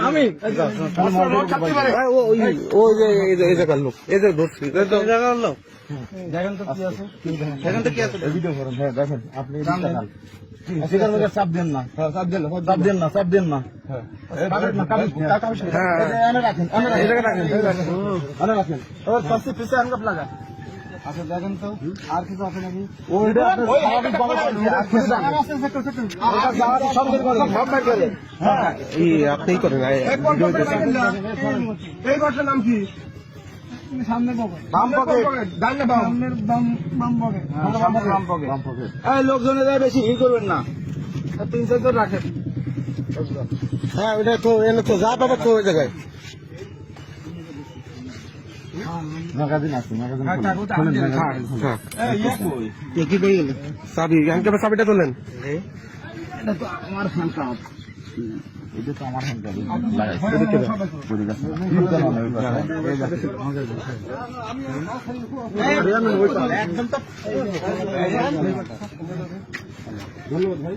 আমি ওই যে এই জায়গার লোক এই যে ধরছি জায়গার লোক দেখেন তো কি আছে দেখেন তো কি আছে ভিডিও করেন হ্যাঁ। দেখেন আপনি সেখান থেকে চাপ দেন না চাপ দেন চাপ দেন না চাপ দেন না রাখেন রাখেন, রাখেন লাগা আচ্ছা দেখেন তো আর কিছু আছে নাকি? ওইটা আপনি করেন, করেন। হ্যাঁ ই আপনি করেন। এই ঘরটার নাম কি? সামনে পকেট বাম পকেট ডান বাম? সামনের বাম বাম পকেট। বাম পকেট। বাম পকেট। এই লোকজনে যায় বেশি ই করবেন না। তিন চারজন রাখেন। হ্যাঁ ওটা তো এনে তো যা পাবো তো ওই জায়গায় ম্যাগাজিন আছে ম্যাগাজিন হ্যাঁ, খুলেন। কাগজ খুলেন, আছে। ম্যাগাজিন খুলেন। হ্যাঁ এই, ইয়ে কই? কি কই গেল? চাবি হ্যান্ডকাপে চাবিটা তোলেন। এটা তো আমার এটা তো আমার হ্যান্ড কাপে লাগাইছে। এদিকে দাও। ওদিকে আছে। ঠিক জানো না, ওই পাশে। এই যে। একদম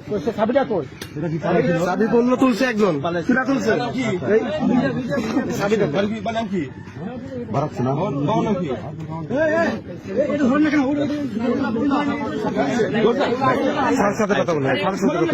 তো চাবিটা কই? এটা কি চাবি ছিল? তুলছে একজন কিরা তুলছে বাড়াচ্ছে না? স্যার সাথে কথা বলেন স্যার সাথে কথা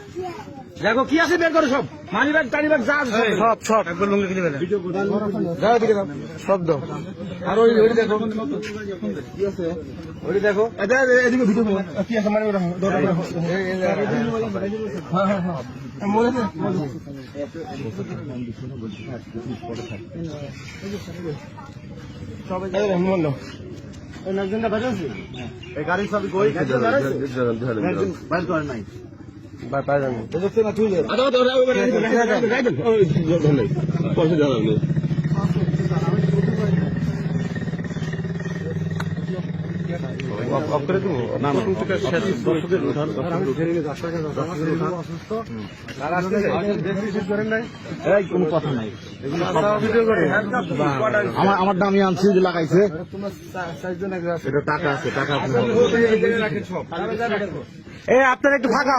দেখো কি আছে বের করো সব। মানি ব্যাগ টানি ব্যাগ যা আছে। সব সব। একবার লুঙ্গি কিনে ফেলেন যাও এদিকে যাও শব্দ আর ওই ওই দেখো। ওই দেখো। এদিকে ভিডিও কি আছে? মানে এই গাড়ির সবই কই বাইর করে নাই। যান দেখছে না অফ করে দিবো না না এই কোনো কথা নাই আমার আমার দামি আনছি যে লাগাইছে। এটা টাকা আছে টাকা এ আপনারা একটু ফাঁকা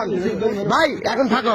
ভাই এখন ফাঁকা